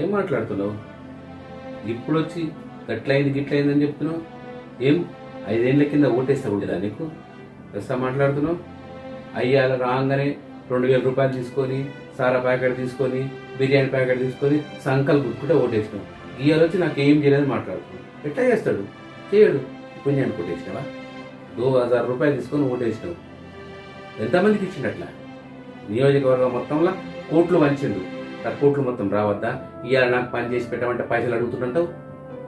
ఏం మాట్లాడుతున్నావు? ఇప్పుడు వచ్చి గట్లయింది గిట్లయింది అని చెప్తున్నావు? ఏం? ఐదేళ్ళ కింద ఓటేస్తా ఉండేదా నీకు? ప్రస్తుతం మాట్లాడుతున్నావు? అయ్యాల రాగానే రెండు వేల రూపాయలు తీసుకొని సారా ప్యాకెట్ తీసుకొని బిర్యానీ ప్యాకెట్ తీసుకొని సంకల్ గుట్టుకుంటే ఓటేసినావు. ఇవాళ వచ్చి నాకు ఏం చేయలేదు మాట్లాడుతున్నావు. ఎట్లా చేస్తాడు? చేయడు. పుణ్యానికి ఓటేసినావా దో హజార్ రూపాయలు తీసుకొని ఓటేసినావు. ఎంతమందికి ఇచ్చిండు అట్లా? నియోజకవర్గం మొత్తంలో కోట్లు వంచిండు. నా కోట్లు మొత్తం రావద్దా? ఇవాళ నాకు పని చేసి పెట్టమంటే పైసలు అడుగుతుంటావు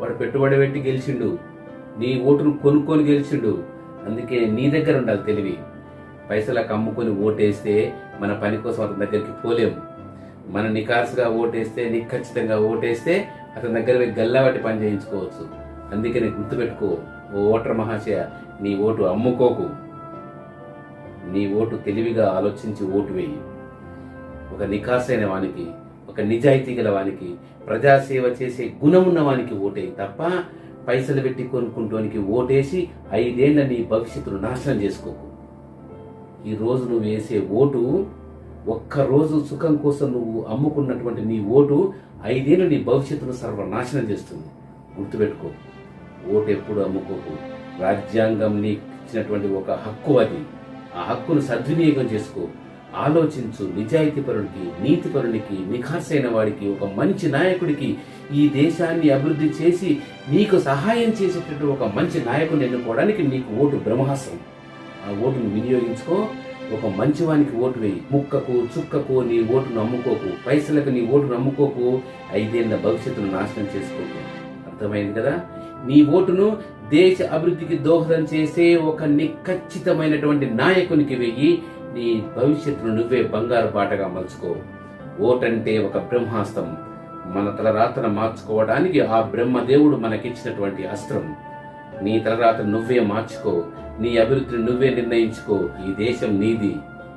వాడు పెట్టుబడి పెట్టి గెలిచిండు. నీ ఓటును కొనుక్కొని గెలిచిండు. అందుకే నీ దగ్గర ఉండాలి తెలివి. పైసలకు అమ్ముకొని ఓటేస్తే మన పని కోసం అతని దగ్గరికి పోలేము మన నికాసుగా ఓటేస్తే నిఖచ్చితంగా ఓటేస్తే అతని దగ్గర గల్లాబట్టి పని చేయించుకోవచ్చు. అందుకే నీకు గుర్తుపెట్టుకో ఓ ఓటర్ మహాశయ నీ ఓటు అమ్ముకోకు. నీ ఓటు తెలివిగా ఆలోచించి ఓటు వేయి. ఒక నికాసైన వానికి ఒక నిజాయితీ గల వానికి ప్రజాసేవ చేసే గుణం ఉన్న వానికి ఓటే తప్ప పైసలు పెట్టి కొనుక్కుంటోనికి ఓటేసి ఐదేళ్ళ నీ భవిష్యత్తును నాశనం చేసుకోకు. ఈ రోజు నువ్వు వేసే ఓటు ఒక్క రోజు సుఖం కోసం నువ్వు అమ్ముకున్నటువంటి నీ ఓటు ఐదేళ్ళు నీ భవిష్యత్తును సర్వనాశనం చేస్తుంది. గుర్తుపెట్టుకో ఓటు ఎప్పుడు అమ్ముకోకు. రాజ్యాంగం నీకు ఇచ్చినటువంటి ఒక హక్కు అది. ఆ హక్కును సద్వినియోగం చేసుకో. ఆలోచించు నిజాయితీపరునికి నీతిపరునికి నిఖార్సైన వాడికి ఒక మంచి నాయకుడికి ఈ దేశాన్ని అభివృద్ధి చేసి నీకు సహాయం చేసేటట్టు ఒక మంచి నాయకుని ఎన్నుకోవడానికి నీకు ఓటు బ్రహ్మాస్త్రం. ఆ ఓటును వినియోగించుకో ఒక మంచివానికి ఓటు వేయి. ముక్కకు చుక్కకు నీ ఓటును అమ్ముకోకు పైసలకు నీ ఓటును అమ్ముకోకు ఐదేళ్ళ భవిష్యత్తును నాశనం చేసుకోకు. అర్థమైంది కదా? నీ ఓటును దేశ అభివృద్ధికి దోహదం చేసే ఒక నిఖచ్చితమైనటువంటి నాయకునికి వెయ్యి నీ భవిష్యత్తును నువ్వే బంగారు బాటగా మలుచుకో. ఓటంటే ఒక బ్రహ్మాస్త్రం మన తలరాతన మార్చుకోవడానికి ఆ బ్రహ్మదేవుడు మనకిచ్చినటువంటి అస్త్రం. నీ తలరాతను నువ్వే మార్చుకో. నీ అభివృద్ధిని నువ్వే నిర్ణయించుకో. ఈ దేశం నీది.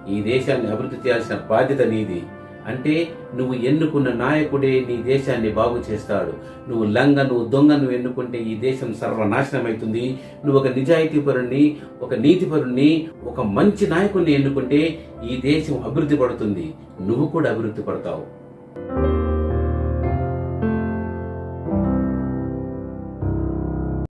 ఈ దేశాన్ని అభివృద్ధి చేయాల్సిన బాధ్యత నీది. అంటే నువ్వు ఎన్నుకున్న నాయకుడే నీ దేశాన్ని బాగు చేస్తాడు. నువ్వు లంగను దొంగను ఎన్నుకుంటే ఈ దేశం సర్వనాశనం అవుతుంది నువ్వు ఒక నిజాయితీపరుణ్ణి ఒక నీతిపరుణ్ణి ఒక మంచి నాయకుడిని ఎన్నుకుంటే ఈ దేశం అభివృద్ధి పడుతుంది. నువ్వు కూడా అభివృద్ధి పడతావు.